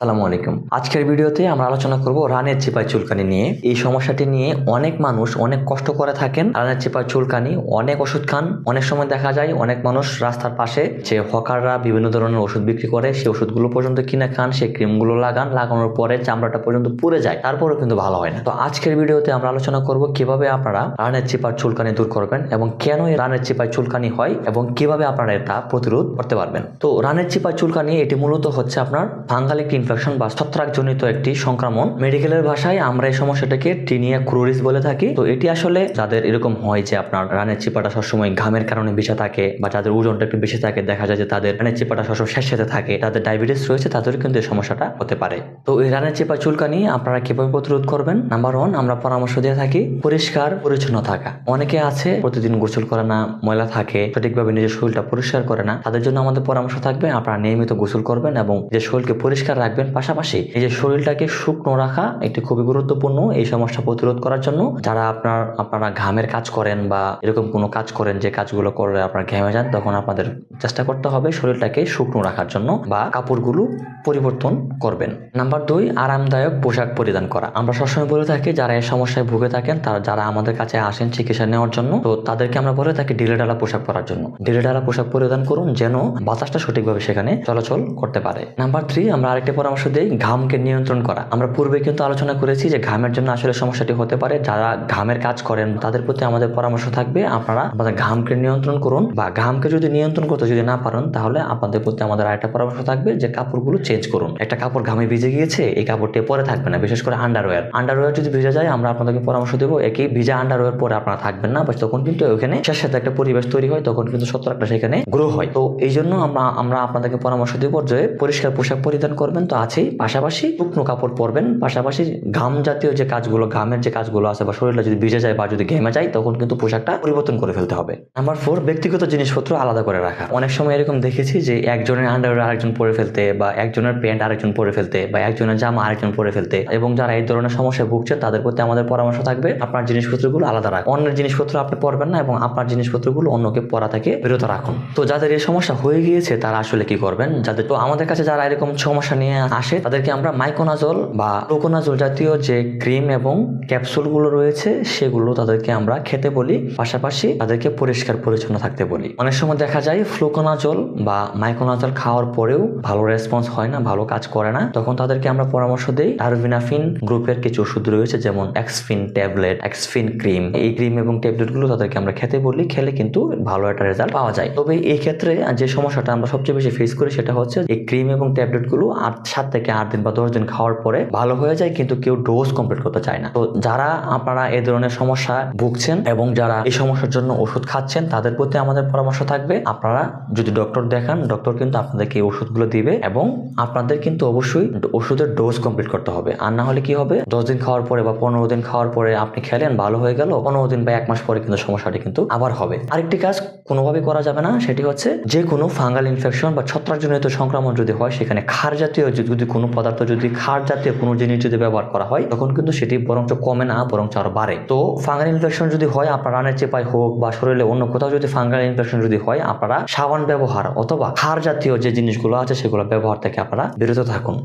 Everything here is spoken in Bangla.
সালামু আলাইকুম। আজকের ভিডিওতে আমরা আলোচনা করব রানের চিপাই চুলকানি নিয়ে। এই সমস্যাটি নিয়ে অনেক মানুষ অনেক কষ্ট করে থাকেন। রানের চিপাই চুলকানি অনেক ওষুধ খান। অনেক সময় দেখা যায় অনেক মানুষ রাস্তার পাশে যে হকাররা বিভিন্ন ধরনের ওষুধ বিক্রি করে, সেই ওষুধগুলো পর্যন্ত কিনে খান, সেই ক্রিমগুলো লাগান, লাগানোর পরে চামড়াটা পর্যন্ত পুড়ে যায়। তারপরেও কিন্তু ভালো হয় না। তো আজকের ভিডিওতে আমরা আলোচনা করব কীভাবে আপনারা রানের চিপার চুলকানি দূর করবেন এবং কেন এই রানের চিপায় চুলকানি হয় এবং কীভাবে আপনারা এটা প্রতিরোধ করতে পারবেন। তো রানের চিপায় চুলকানি এটি মূলত হচ্ছে আপনার ফাঙ্গাল একটি ইনফেকশন বা ছত্রাকজনিত একটি সংক্রমণ মেডিকেলের ভাষায় আমরা এই সমস্যাটাকে টিনিয়া ক্রোরিস বলে থাকি। তো এটি আসলে যাদের এরকম হয় যে আপনার রানের চিপাটা সবসময় ঘামের কারণে বেঁচে থাকে বা যাদের ওজনটা একটু বেশি থাকে, দেখা যায় যে তাদের রানের চিপাটা সবসময় শেষ সাথে থাকে, তাদের ডায়াবেটিস রয়েছে তাদের কিন্তু এই সমস্যাটা হতে পারে। তো এই রানের চিপা চুলকানি আপনারা কীভাবে প্রতিরোধ করবেন? নাম্বার ওয়ান আমরা পরামর্শ দিয়ে থাকি পরিষ্কার, পরিচ্ছন্ন থাকা। অনেকে আছে, প্রতিদিন গোসল করে না, ময়লা থাকে, সঠিকভাবে নিজের শরীরটা পরিষ্কার করে না। তাদের জন্য আমাদের পরামর্শ থাকবে, আপনারা নিয়মিত গোসল করবেন এবং যে শরীরকে পরিষ্কার রাখবেন। পাশাপাশি নিজের শরীরটাকে শুকনো রাখা একটি খুবই গুরুত্বপূর্ণ এই সমস্যা প্রতিরোধ করার জন্য। যারা আপনার, আপনারা ঘামের কাজ করেন বা এরকম কোনো কাজ করেন যে কাজগুলো করলে আপনার ঘেমে যান, তখন আপনাদের চেষ্টা করতে হবে শরীরটাকে শুকনো রাখার জন্য বা কাপড়গুলো পরিবর্তন করবেন। নাম্বার দুই, আরামদায়ক পোশাক পরিধান করা। আমরা সবসময় বলে থাকি, যারা এই সমস্যায় ভুগে থাকেন, তারা, যারা আমাদের কাছে আসেন চিকিৎসা নেওয়ার জন্য, তো তাদেরকে আমরা বলে থাকি ঢিলে ঢালা পোশাক পরার জন্য। ঢিলে ঢালা পোশাক পরিধান করুন যেন বাতাসটা সঠিকভাবে সেখানে চলাচল করতে পারে। নাম্বার থ্রি, আমরা আরেকটি পরামর্শ দিই ঘামকে নিয়ন্ত্রণ করা। আমরা পূর্বে কিন্তু আলোচনা করেছি যে ঘামের জন্য আসলে সমস্যাটি হতে পারে। যারা ঘামের কাজ করেন, তাদের প্রতি আমাদের পরামর্শ থাকবে। আপনারা আপনাদের ঘামকে নিয়ন্ত্রণ করুন বা ঘামকে যদি নিয়ন্ত্রণ করতে যদি না পারেন, তাহলে আপনাদের প্রতি আমাদের আরেকটা পরামর্শ থাকবে যে কাপড়গুলো চেঞ্জ করুন। একটা কাপড় ঘামে ভিজে গিয়েছে, এই কাপড়টি পরে থাকবে না, বিশেষ করে আন্ডারওয়্যার আন্ডারওয়্যার যদি ভিজে যায়, আমরা আপনাদেরকে পরামর্শ দেবো, একই ভিজা আন্ডারওয়্যার পরে আপনারা থাকবেন না বাট তখন কিন্তু ওখানে শেষ সাথে একটা পরিবেশ তৈরি হয়, তখন কিন্তু ছত্রাকটা সেখানে গ্রো হয়। তো এই জন্য আমরা আমরা আপনাদেরকে পরামর্শ দেব যে পরিষ্কার পোশাক পরিধান করবেন। তো আছেই। পাশাপাশি শুকনো কাপড় পরবেন। পাশাপাশি ঘাম জাতীয় যে কাজগুলো, ঘামের যে কাজগুলো আছে বা শরীরটা যদি ভিজে যায় বা যদি ঘেমে যায়, তখন কিন্তু পোশাকটা পরিবর্তন করে ফেলতে হবে। নাম্বার ফোর, ব্যক্তিগত জিনিসপত্র আলাদা করে রাখা। অনেক সময় এরকম দেখেছি যে একজনের আন্ডারওয়্যার আরেকজন পরে ফেলতে বা একজনের প্যান্ট আরেকজন পরে ফেলতে বা একজনের জামা আরেকজন পরে ফেলতে এবং যারা এই ধরনের সমস্যায় ভুগছে, তাদের প্রতি আমাদের পরামর্শ থাকবে আপনার জিনিসপত্রগুলো আলাদা রাখুন অন্যের জিনিসপত্র আপনি পরবেন না এবং আপনার জিনিসপত্রগুলো অন্যকে পরা থেকে বিরত রাখুন। তো যাদের এই সমস্যা হয়ে গিয়েছে, তারা আসলে কি করবেন? যাদের তো আমাদের কাছে যারা এরকম সমস্যা নিয়ে আসে, তাদেরকে আমরা মাইকোনাজল বা প্রোকোনাজল জাতীয় যে ক্রিম এবং ক্যাপসুলগুলো রয়েছে, সেগুলো তাদেরকে আমরা খেতে বলি। পাশাপাশি তাদেরকে পরিষ্কার পরিচ্ছন্ন থাকতে বলি। অনেক সময় দেখা যায় ফ্লুকোনাজল বা মাইকোনাজল খাওয়ার পরেও ভালো রেসপন্স হয় না, ভালো কাজ করে না। তখন তাদেরকে আমরা পরামর্শ দিই। টারভিনাফিন গ্রুপের কিছু ওষুধ রয়েছে, যেমন এক্সফিন ট্যাবলেট এক্সফিন ক্রিম এই ক্রিম এবং ট্যাবলেটগুলো তাদেরকে আমরা খেতে বলি, খেলে কিন্তু ভালো একটা রেজাল্ট পাওয়া যায়। তবে এই ক্ষেত্রে যে সমস্যাটা আমরা সবচেয়ে বেশি ফেস করি, সেটা হচ্ছে এই ক্রিম এবং ট্যাবলেটগুলো আট সাত থেকে আট দিন বা দশ দিন খাওয়ার পরে ভালো হয়ে যায়, কিন্তু কেউ ডোজ কমপ্লিট করতে চায় না। তো যারা আপনারা এ ধরনের সমস্যা ভুগছেন এবং যারা এই সমস্যার জন্য ওষুধ খাচ্ছেন, তাদের প্রতি আমাদের পরামর্শ থাকবে। আপনারা যদি ডক্টর দেখান ডক্টর কিন্তু আপনাদেরকে এই ওষুধগুলো দিবে এবং আপনাদের কিন্তু অবশ্যই ওষুধের ডোজ কমপ্লিট করতে হবে। আর না হলে কি হবে? দশ দিন খাওয়ার পরে বা পনেরো দিন খাওয়ার পরে আপনি খেলেন, ভালো হয়ে গেল, পনেরো দিন বা এক মাস পরে কিন্তু সমস্যাটি কিন্তু আবার হবে। আরেকটি কাজ কোনোভাবে করা যাবে না, সেটি হচ্ছে যে কোনো ফাঙ্গাল ইনফেকশন বা ছত্রাকজনিত সংক্রমণ যদি হয়, সেখানে খার জাতীয় যদি কোনো পদার্থ যদি খার জাতীয় কোনো জিনিস যদি ব্যবহার করা হয়, তখন কিন্তু সেটি বরঞ্চ কমে না, বরঞ্চ আরও বাড়ে। তো ফাঙ্গাল ইনফেকশন যদি হয়, আপনার রানের চেপায় হোক বা শরীরে অন্য কোথাও যদি ফাঙ্গাল ইনফেকশন যদি হয়, আপনারা সাবান ব্যবহার অথবা খার জাতীয় যে জিনিসগুলো আছে, সেগুলো ব্যবহার থেকে আপনারা বিরত থাকুন।